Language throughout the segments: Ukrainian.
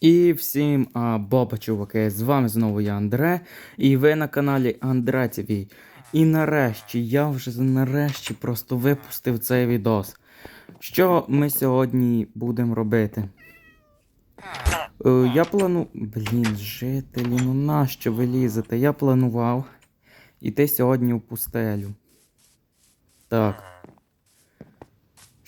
І всім а, боба, чуваки, з вами знову я Андре, і ви на каналі Андре ТВ. І нарешті, я вже нарешті просто випустив цей відос. Що ми сьогодні будемо робити? Е, я плану. Блін, жителі, ну нащо ви лізете? Я планував іти сьогодні в пустелю. Так.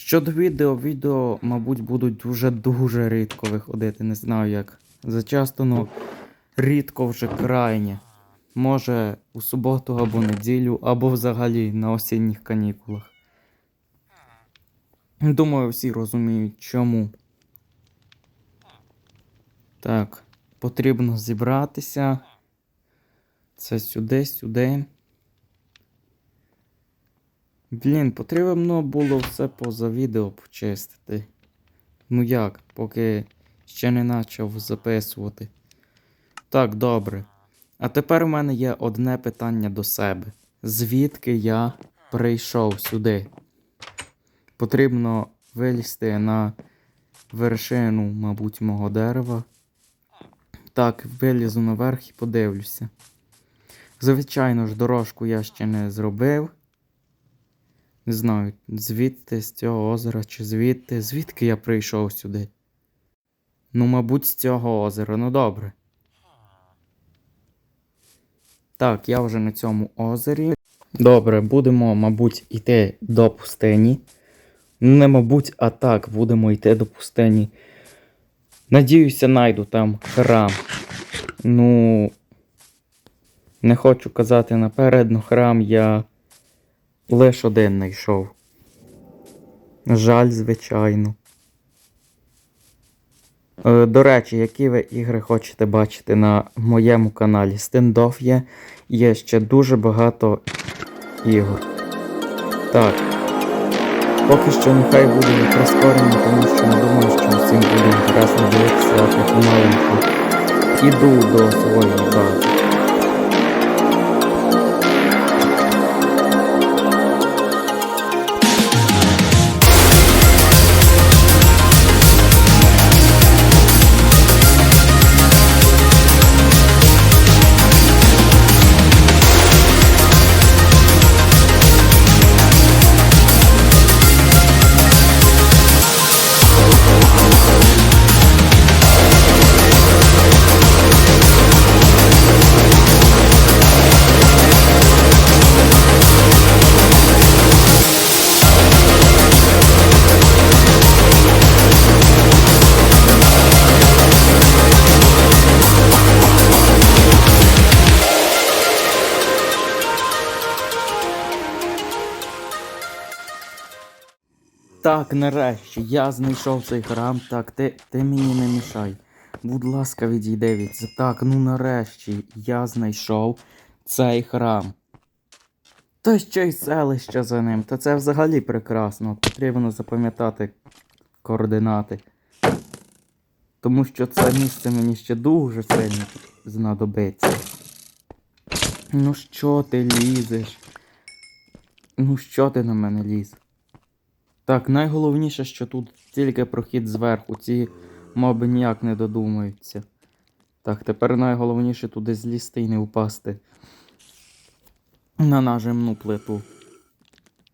Щодо відео, відео, мабуть, будуть вже дуже рідко виходити, не знаю як. Зачасто, ну, рідко вже крайне. Може у суботу або неділю, або взагалі на осінніх канікулах. Думаю, всі розуміють, чому. Так, потрібно зібратися. Це сюди, сюди. Блін, потрібно було все поза відео почистити. Ну як, поки ще не почав записувати. Так, добре. А тепер у мене є одне питання до себе. Звідки я прийшов сюди? Потрібно вилізти на вершину, мабуть, мого дерева. Так, вилізу наверх і подивлюся. Звичайно ж, дорожку я ще не зробив. Не знаю, звідти з цього озера чи звідти. Звідки я прийшов сюди? Ну, мабуть, з цього озера. Ну добре. Так, я вже на цьому озері. Добре, будемо, мабуть, йти до пустині. Ну, Не мабуть, а так, будемо йти до пустині. Надіюся, найду там храм. Ну. Не хочу казати наперед, но храм я лише один знайшов. Жаль, звичайно. Е, До речі, які ви ігри хочете бачити на моєму каналі? Стендоф є. Є ще дуже багато ігор. Так. Поки що нехай буде не прискорено, тому що не думаю, що всім буде інтересно дивитися як маленьку. Іду до своєї бази. Так, нарешті, я знайшов цей храм. Так, ти, ти мені не мішай. Будь ласка, відійди від. Так, ну нарешті я знайшов цей храм. Та ще й селище за ним. Та це взагалі прекрасно. Потрібно запам'ятати координати. Тому що це місце мені ще дуже сильно знадобиться. Ну що ти лізеш? Ну що ти на мене ліз? Так, найголовніше, що тут тільки прохід зверху. Ці моби ніяк не додумаються. Так, тепер найголовніше туди злізти і не впасти. На нажимну плиту.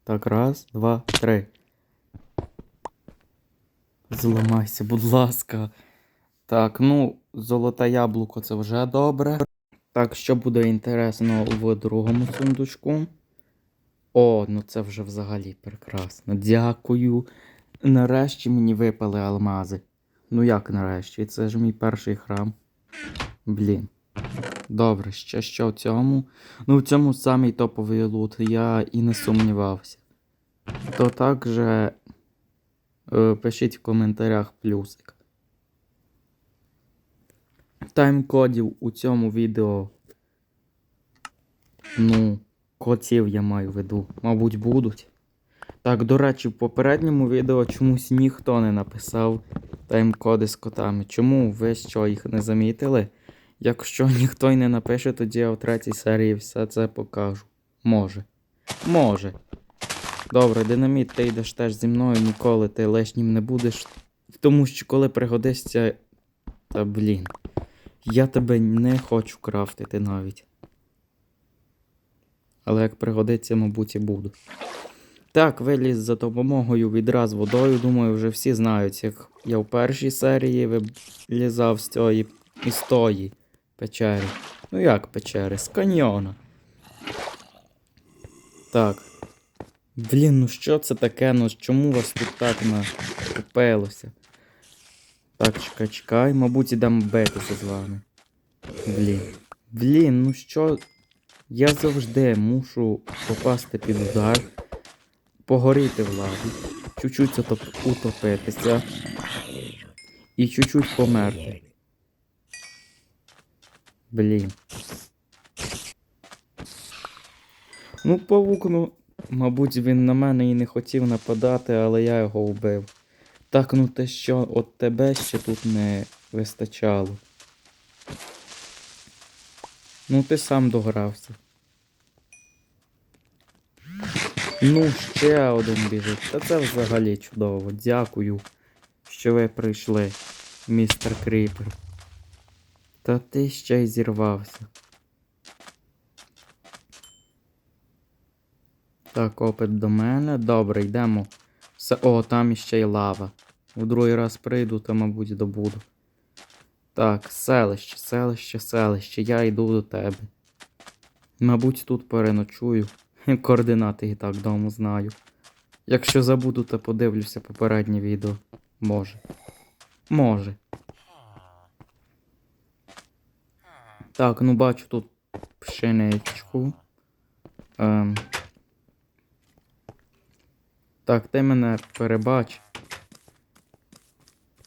Так, раз, два, три. Зламайся, будь ласка. Так, ну, золоте яблуко це вже добре. Так, що буде інтересно в другому сундучку? О, ну це вже взагалі прекрасно. Дякую. Нарешті мені випали алмази. Ну як нарешті? Це ж мій перший храм. Блін. Добре, ще що в цьому? Ну, в цьому самий топовий лут, я і не сумнівався. То також е, пишіть в коментарях плюсик. Тайм-кодів у цьому відео. Ну. Котів я маю в виду. Мабуть, будуть. Так, до речі, в попередньому відео чомусь ніхто не написав тайм-коди з котами. Чому ви що їх не замітили? Якщо ніхто й не напише, тоді я в третій серії все це покажу. Може. Може. Добре, динаміт, ти йдеш теж зі мною, ніколи ти лишнім не будеш. Тому що коли пригодишся, Та блін. Я тебе не хочу крафтити навіть. Але як пригодиться, мабуть, і буду. Так, виліз за допомогою відра з водою. Думаю, вже всі знають, як я в першій серії вилізав з цієї із тої печери. Ну як печери? З каньйона. Так. Блін, ну що це таке? Ну чому вас тут так накопилося? Так, чекай, чекай, мабуть, ідемо битися з вами. Блін. Блін, ну що. Я завжди мушу попасти під удар, погоріти в лаві, чуть-чуть утоп- утопитися і чуть-чуть померти. Блін. Ну, павук, ну, мабуть, він на мене і не хотів нападати, але я його вбив. Так, ну те що, от тебе ще тут не вистачало. Ну, ти сам догрався. Ну, ще один біжить. Та це взагалі чудово. Дякую, що ви прийшли, містер Кріпер. Та ти ще й зірвався. Так, опит до мене. Добре, йдемо. Все. О, там іще й лава. У другий раз прийду, то, мабуть, добуду. Так, селище, селище, селище. Я йду до тебе. Мабуть, тут переночую. Координати і так дому знаю. Якщо забуду, то подивлюся попереднє відео. Може. Може. Так, ну бачу тут пшеничку. Ем. Так, ти мене перебач.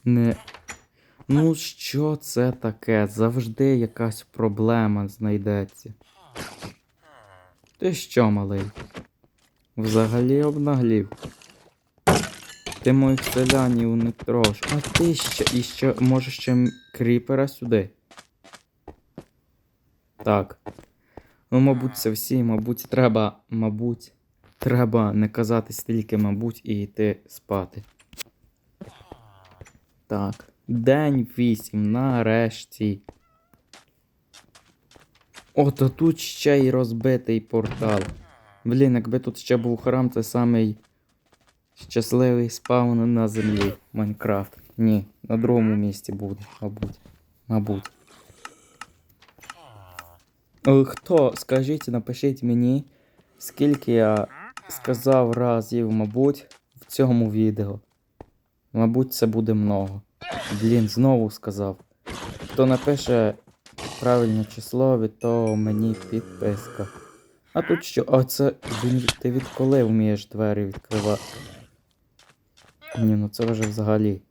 Не. Ну, що це таке? Завжди якась проблема знайдеться. Ти що, малий? Взагалі обнаглів. Ти моїх селянів не трош. А ти ще і ще може ще кріпера сюди. Так. Ну, мабуть, це всі, мабуть, треба, мабуть, треба не казати стільки, мабуть, і йти спати. Так. День вісім, нарешті. О, то тут ще й розбитий портал. Блін, якби тут ще був храм, це самий щасливий спаун на землі. Майнкрафт. Ні, на другому місці буде, мабуть. Мабуть. Е, Хто, скажіть, напишіть мені, скільки я сказав разів, мабуть, в цьому відео. Мабуть, це буде много. Блін, знову сказав. Хто напише правильне число, того мені підписка. А тут що? А це він, ти відколи вмієш двері відкривати? Ні, ну це вже взагалі.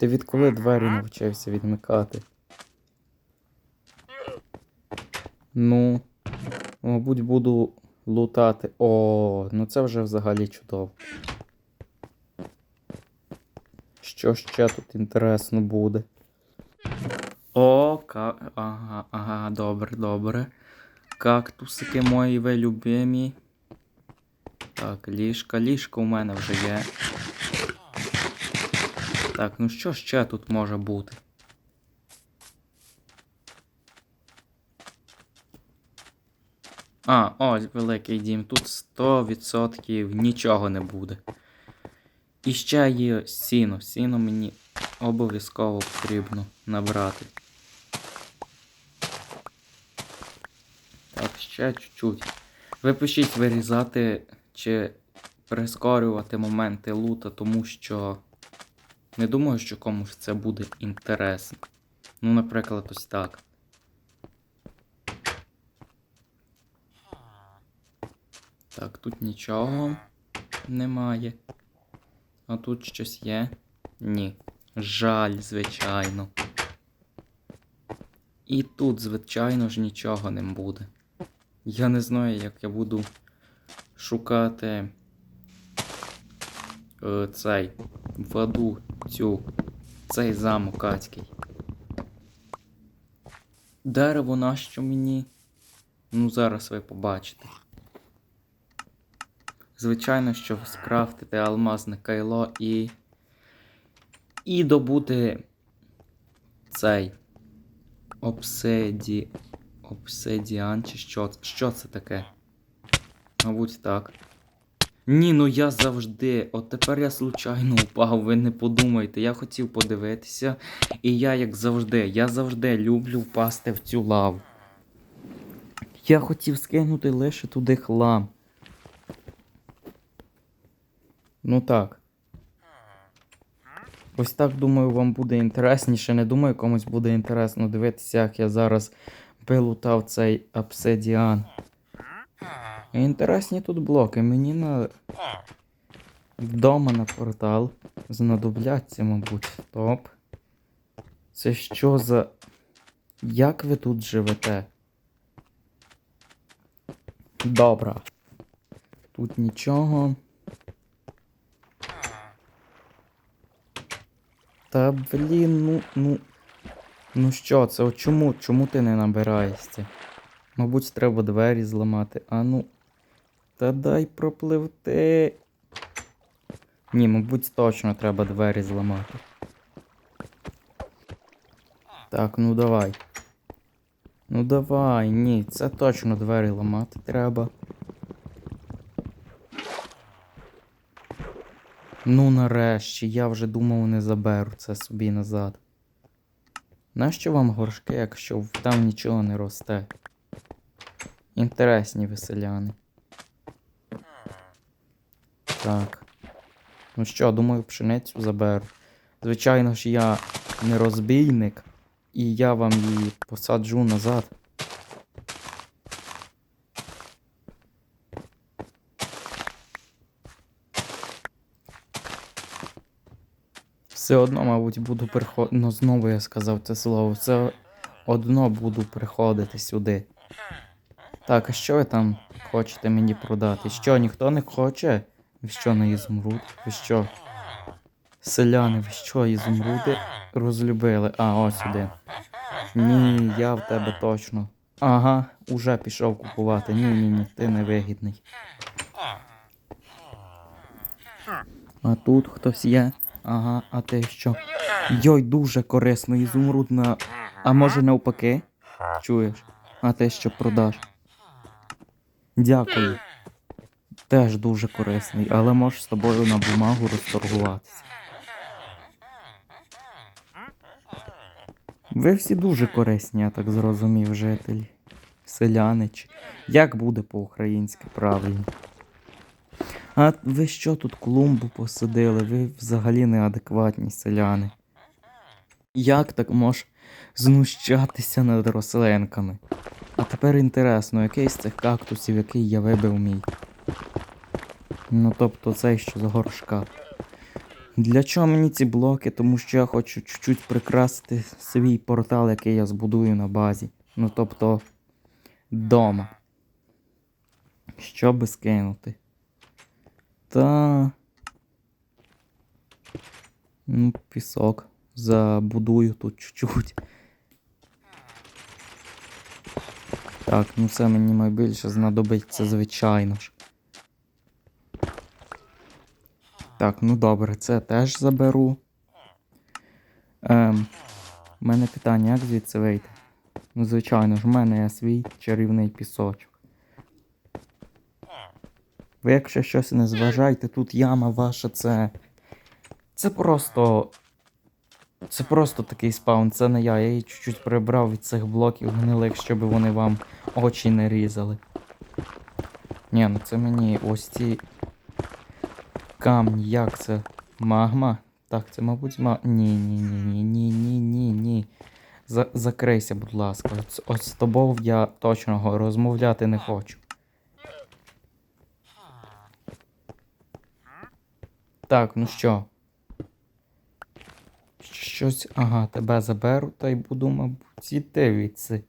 Ти відколи двері навчився відмикати? Ну, мабуть, буду лутати. О, ну це вже взагалі чудово. Що ще тут інтересно буде? О, ка... ага, ага, добре, добре. Кактусики мої ви любимі. Так, ліжка, ліжка у мене вже є. Так, ну що ще тут може бути? А, ось великий дім. Тут 100% нічого не буде. І ще є сіно. Сіно мені обов'язково потрібно набрати. Так, ще чуть-чуть. Ви пишіть вирізати чи прискорювати моменти лута, тому що не думаю, що комусь це буде інтересно. Ну, наприклад, ось так. Так, тут нічого немає. А тут щось є? Ні. Жаль, звичайно. І тут, звичайно ж, нічого не буде. Я не знаю, як я буду шукати е, цей воду цю, цей замок кацький. Дерево нащо мені? Ну, зараз ви побачите. Звичайно, щоб скрафтити алмазне кайло і. І добути цей. Обсиді. Обсидіан чи що? Що це таке? Мабуть, так. Ні, ну я завжди. От тепер я случайно упав, ви не подумайте. Я хотів подивитися. І я, як завжди, я завжди люблю впасти в цю лаву. Я хотів скинути лише туди хлам. Ну так. Ось так думаю, вам буде інтересніше. Не думаю, комусь буде інтересно дивитися, як я зараз вилутав цей обсидіан. Інтересні тут блоки. Мені на вдома на портал знадобляться, мабуть. Стоп. Це що за. Як ви тут живете? Добре. Тут нічого. Та блін, ну, ну. Ну що це? От чому? Чому ти не набираєшся? Мабуть, треба двері зламати. А ну. Та дай пропливти. Ні, мабуть, точно треба двері зламати. Так, ну давай. Ну давай, ні, це точно двері ламати треба. Ну нарешті, я вже думав не заберу це собі назад. Нащо вам горшки, якщо там нічого не росте? Інтересні веселяни. Так. Ну що, думаю, пшеницю заберу. Звичайно ж, я не розбійник, і я вам її посаджу назад. Все одно, мабуть, буду приходити. Ну, знову я сказав це слово. Все одно буду приходити сюди. Так, а що ви там хочете мені продати? Що, ніхто не хоче? Ви що на ізумруд? Ви що? Селяни, ви що, ізумруди розлюбили? А, ось один. Ні, я в тебе точно. Ага, уже пішов купувати. Ні, ні, ні, ти невигідний. А тут хтось є? Ага, а ти що? Йой, дуже корисно, ізумруд на. А може навпаки? Чуєш? А ти що продаш? Дякую. Теж дуже корисний, але можеш з тобою на бумагу розторгуватися. Ви всі дуже корисні, я так зрозумів, жителі. Селянич. Як буде по-українськи правильно? А ви що тут клумбу посадили? Ви взагалі неадекватні селяни. Як так можеш знущатися над рослинками? А тепер інтересно, який з цих кактусів, який я вибив мій? Ну тобто цей що з горшка. Для чого мені ці блоки? Тому що я хочу чуть-чуть прикрасити свій портал, який я збудую на базі. Ну тобто дома. Би скинути? Та. Ну, пісок. Забудую тут чуть-чуть. Так, ну це мені найбільше знадобиться, звичайно ж. Так, ну добре, це теж заберу. Ем, у мене питання, як звідси вийти? Ну, звичайно ж, в мене є свій чарівний пісочок. Ви якщо щось не зважаєте, тут яма ваша, це. Це просто. Це просто такий спаун, це не я. Я її чуть-чуть прибрав від цих блоків гнилих, щоб вони вам очі не різали. Ні, ну це мені ось ці камні, як це? Магма? Так, це, мабуть, ма. Ні, ні, ні, ні, ні, ні, ні, ні. За- закрийся, будь ласка. От з тобою я точно розмовляти не хочу. Так, ну що? Щось. Ага, тебе заберу та й буду, мабуть, іти відси.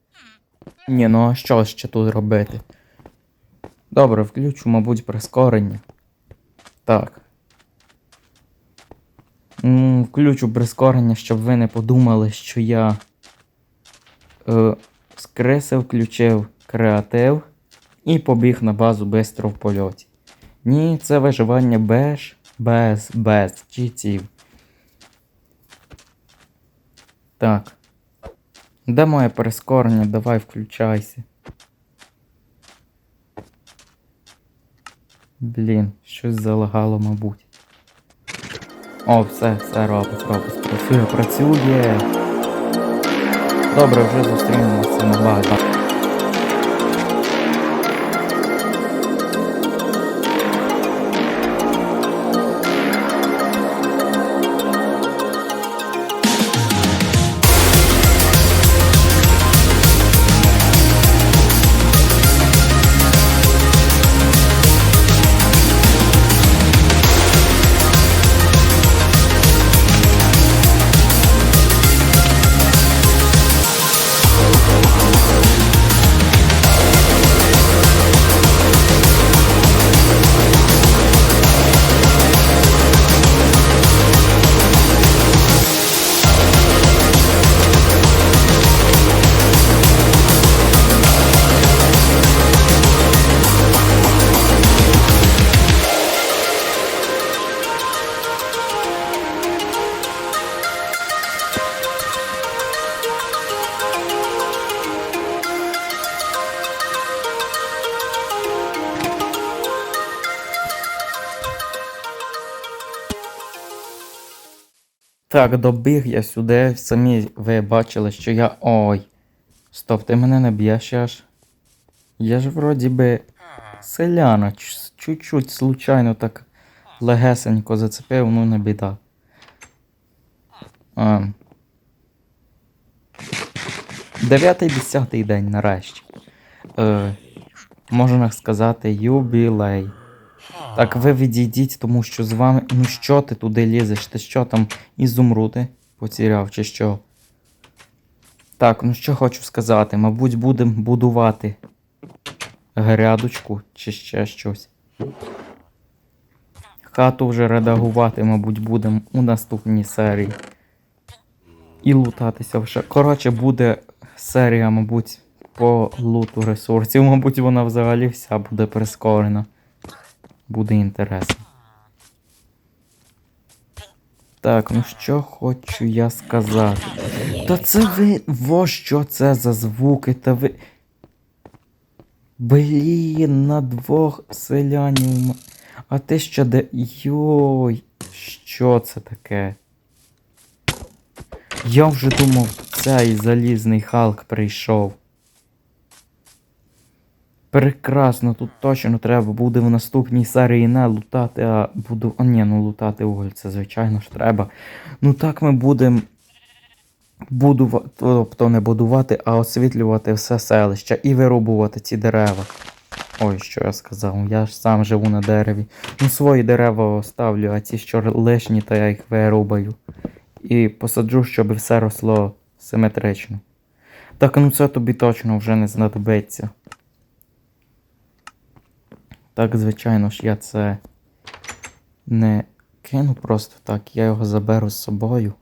Ні, ну а що ще тут робити? Добре, включу, мабуть, прискорення. Так. М, Включу прискорення, щоб ви не подумали, що я е, з включив креатив і побіг на базу бистро в польоті. Ні, це виживання без, без, без читів. Так. Де моє прискорення? Давай включайся. Блін, щось залагало, мабуть. О, все, все робить, робить. Працює, працює. Добре, вже зустрінемося на лагі. Так, добіг я сюди. Самі ви бачили, що я. Ой. Стоп, ти мене не б'єш аж. Я ж вроді би селяна, чуть-чуть случайно так легесенько зацепив, ну не біда. А. Дев'ятий десятий день нарешті. Е, можна сказати, юбілей. Так, ви відійдіть, тому що з вами. Ну що ти туди лізеш? Ти що там ізумрути поціряв, чи що? Так, ну що хочу сказати, мабуть, будемо будувати грядочку чи ще щось. Хату вже редагувати, мабуть, будемо у наступній серії. І лутатися вже. Коротше, буде серія, мабуть, по луту ресурсів. Мабуть, вона взагалі вся буде прискорена. Буде інтересно. Так, ну що хочу я сказати. Та це ви. Во що це за звуки? Та ви. Блін, на двох селянів. А ти що де. Йой, що це таке? Я вже думав, цей залізний Халк прийшов. Прекрасно, тут точно треба буде в наступній серії не лутати, а буду. А ні, ну лутати уголь, це звичайно ж треба. Ну так ми будемо будувати, тобто не будувати, а освітлювати все селище і вирубувати ці дерева. Ой, що я сказав, я ж сам живу на дереві. Ну, свої дерева оставлю, а ці що лишні, то я їх вирубаю. І посаджу, щоб все росло симетрично. Так, ну це тобі точно вже не знадобиться. Так, звичайно ж, я це не кину просто так, я його заберу з собою.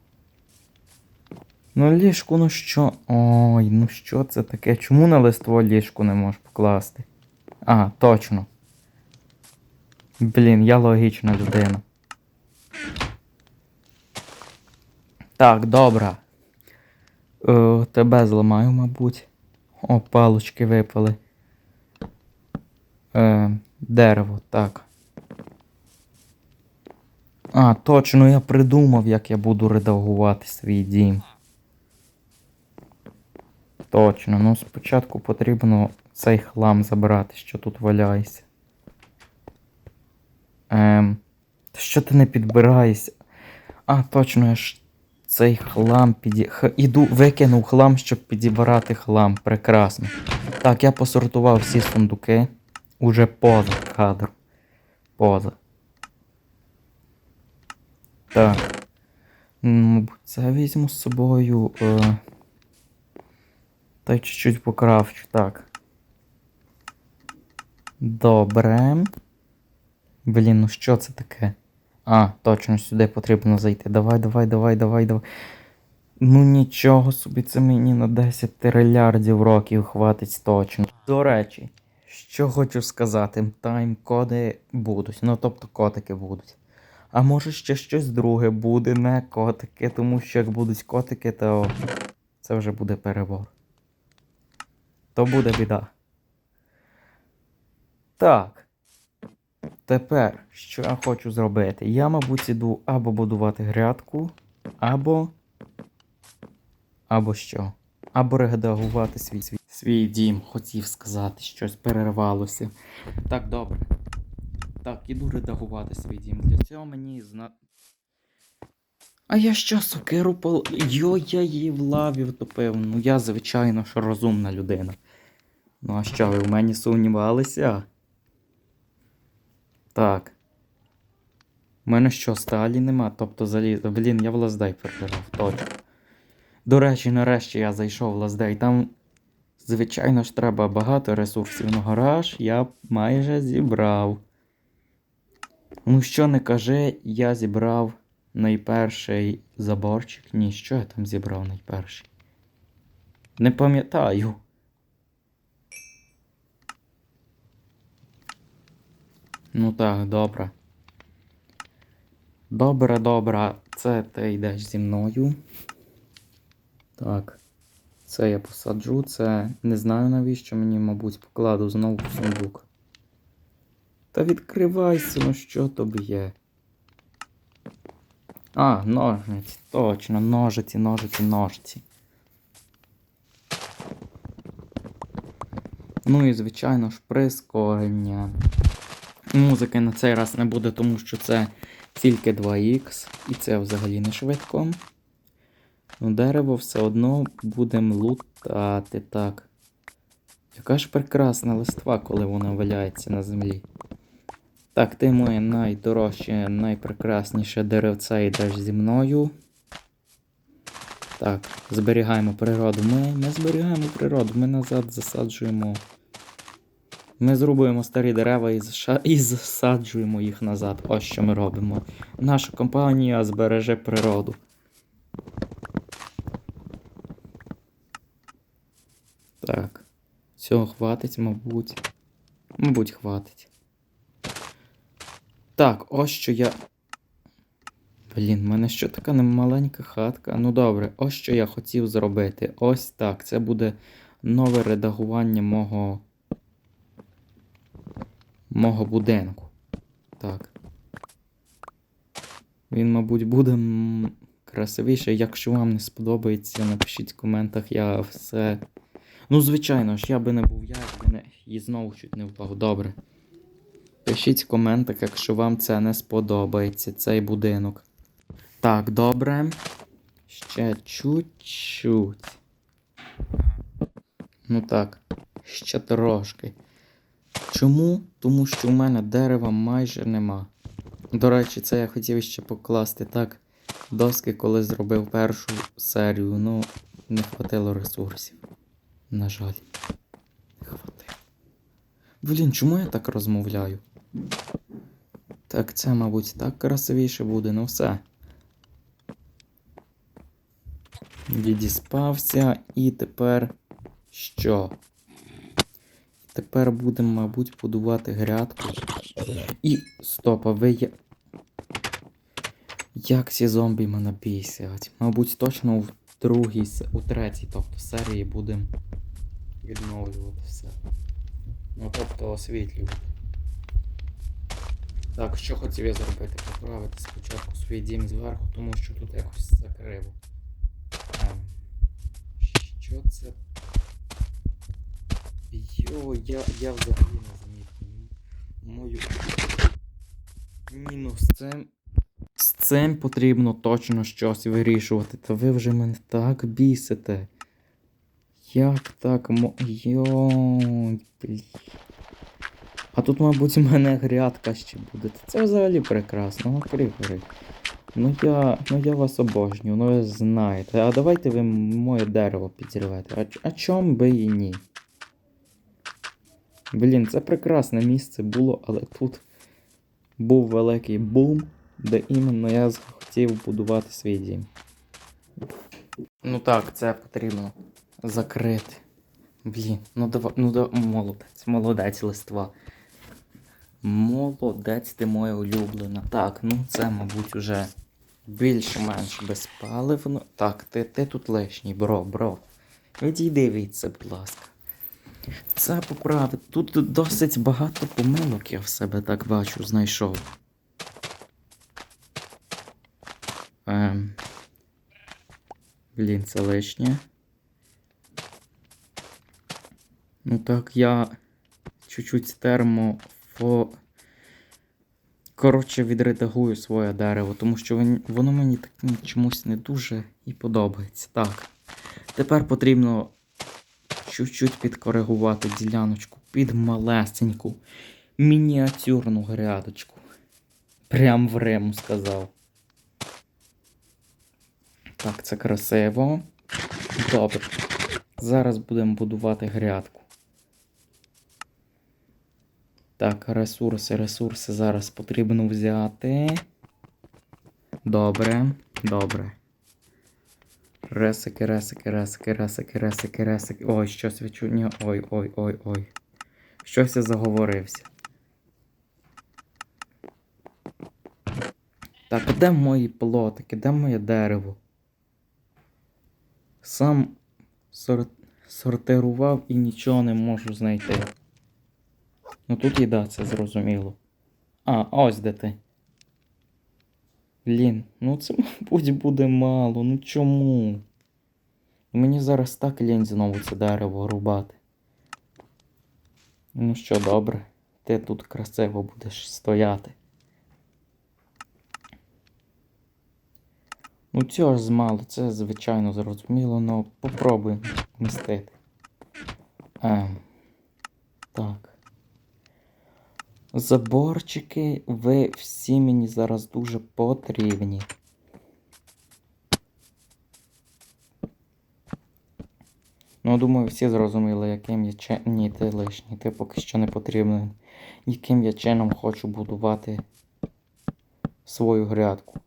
Ну, ліжку, ну що. Ой, ну що це таке? Чому на листво ліжку не можеш покласти? А, точно. Блін, я логічна людина. Так, добре. Е, тебе зламаю, мабуть. О, палочки випали. Е, дерево, так. А, точно, я придумав, як я буду редагувати свій дім. Точно, ну спочатку потрібно цей хлам забрати, що тут валяється. Ем. Що ти не підбираєшся? А, точно, я ж цей хлам піді... Х... Іду, викинув хлам, щоб підібрати хлам. Прекрасно. Так, я посортував всі сундуки. Уже поза кадр. Поза. Так. Мабуть, це візьму з собою. Е... Та чуть-чуть покравчу, так. Добре. Блін, ну що це таке? А, точно сюди потрібно зайти. Давай, давай, давай, давай, давай. Ну нічого собі, це мені на 10 трильярдів років хватить точно. До речі, що хочу сказати, тайм-коди будуть, ну тобто котики будуть. А може ще щось друге буде, не котики, тому що як будуть котики, то це вже буде перебор. То буде біда. Так. Тепер, що я хочу зробити? Я, мабуть, іду або будувати грядку, або. Або що? Або редагувати свій, свій, свій дім. Хотів сказати, щось перервалося. Так, добре. Так, іду редагувати свій дім. Для цього мені зна. А я що, сокиру пол. Йо, я її в лаві втопив. Ну я, звичайно, що розумна людина. Ну а що, ви в мені сумнівалися? Так. У мене що, сталі нема? Тобто залізо. Блін, я в лаздей перебирав, точно. До речі, нарешті я зайшов в лаздей. Там, звичайно ж, треба багато ресурсів. Ну гараж я майже зібрав. Ну, що не кажи, я зібрав найперший заборчик. Ні, що я там зібрав найперший? Не пам'ятаю. Ну так, добре. Добре, добре. Це ти йдеш зі мною. Так. Це я посаджу, це не знаю навіщо мені, мабуть, покладу знову в сундук. Та відкривайся, ну що тобі є? А, ножниці, точно, ножиці, ножиці, ножиці. Ну і звичайно ж прискорення. Музики на цей раз не буде, тому що це тільки 2х, і це взагалі не швидко. Ну, дерево все одно будемо лутати. Так. Яка ж прекрасна листва, коли вона валяється на землі. Так, ти моє найдорожче, найпрекрасніше деревце йдеш зі мною. Так, зберігаємо природу. Ми не зберігаємо природу, ми назад засаджуємо. Ми зрубуємо старі дерева і, заша... і засаджуємо їх назад. Ось що ми робимо. Наша компанія збереже природу. Так. Цього хватить, мабуть. Мабуть, хватить. Так, ось що я. Блін, в мене що така маленька хатка. Ну добре, ось що я хотів зробити. Ось так. Це буде нове редагування мого. Мого будинку. Так. Він, мабуть, буде м, красивіше. Якщо вам не сподобається, напишіть в коментах, я все. Ну, звичайно ж, я би не був я, якби не. І знову чуть не впав. Добре. Пишіть в коментах, якщо вам це не сподобається, цей будинок. Так, добре. Ще чуть-чуть. Ну так, ще трошки. Чому? Тому що в мене дерева майже нема. До речі, це я хотів ще покласти так. Доски, коли зробив першу серію, ну, не хватило ресурсів. На жаль. Не хватило. Блін, чому я так розмовляю? Так, це, мабуть, так красивіше буде, ну все. Відіспався, і тепер що? Тепер будемо, мабуть, будувати грядку. І. Стоп, а ви є. Як ці зомбі мене бісять? Мабуть, точно в другій, у третій, тобто серії будемо відновлювати все. Ну, тобто освітлювати. Так, що хотів я зробити? Поправити спочатку свій дім зверху, тому що тут якось закриво. Ем, що це? Йо, я, я взагалі не замітив. Мою. Ні, ну з цим. З цим потрібно точно щось вирішувати. Та ви вже мене так бісите. Як так мо. Йой, блін. А тут, мабуть, у мене грядка ще буде. Це взагалі прекрасно, ну пригори. Ну я. Ну я вас обожнюю, ну ви знаєте. А давайте ви моє дерево підірвете. А, а чом би і ні? Блін, це прекрасне місце було, але тут був великий бум, де іменно я захотів будувати свій дім. Ну так, це потрібно закрити. Блін, ну давай, ну да, молодець, молодець листва. Молодець ти моя улюблена. Так, ну це, мабуть, уже більш-менш безпаливно. Так, ти, ти тут лишній, бро, бро. Відійди від це, будь ласка. Це поправити. Тут досить багато помилок, я в себе так бачу, знайшов. Ем. Блін, це лишнє. Ну так, я чуть-чуть термофо. Коротше, відредагую своє дерево, тому що воно мені так ні- чомусь не дуже і подобається. Так. Тепер потрібно чуть-чуть підкоригувати діляночку під малесеньку мініатюрну грядочку. Прям в Риму сказав. Так, це красиво. Добре. Зараз будемо будувати грядку. Так, ресурси, ресурси зараз потрібно взяти. Добре, добре. Ресики, ресики, ресики, ресики, ресики, ресики. Ой, щось відчу. Ой, ой, ой, ой. Щось я заговорився. Так, де мої плотики? Де моє дерево? Сам сор... сортирував і нічого не можу знайти. Ну тут їда, це зрозуміло. А, ось де ти. Блін, ну це, мабуть, буде мало. Ну чому? Мені зараз так лінь знову це дерево рубати. Ну що, добре, ти тут красиво будеш стояти. Ну цього ж змало, це звичайно зрозуміло, але попробуй містити. Ем, так. Заборчики, ви всі мені зараз дуже потрібні. Ну, думаю, всі зрозуміли, яким я чи... Ні, ти лишній, ти поки що не потрібен. Яким я чином хочу будувати свою грядку.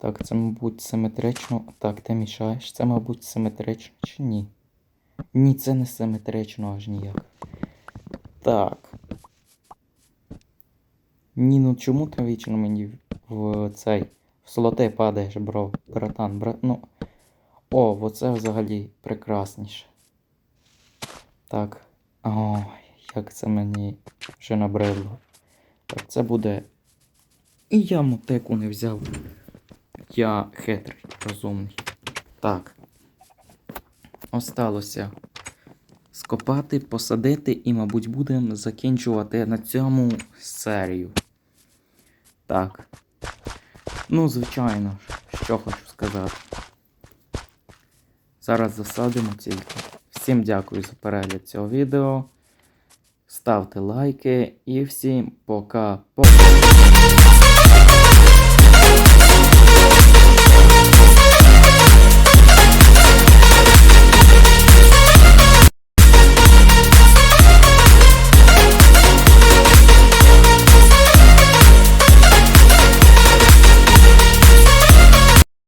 Так, це, мабуть, симетрично. Так, ти мішаєш. Це, мабуть, симетрично чи ні? Ні, це не симетрично аж ніяк. Так. Ні, ну чому ти вічно мені в цей. В слоти падаєш, бро, братан, брат. Ну. О, оце взагалі прекрасніше. Так. Ой, як це мені вже набридло. Так, це буде. І я мотику не взяв. Я хитрий, розумний. Так. Осталося скопати, посадити і, мабуть, будемо закінчувати на цьому серію. Так. Ну, звичайно, ж, що хочу сказати. Зараз засадимо тільки. Всім дякую за перегляд цього відео. Ставте лайки і всім пока-пока.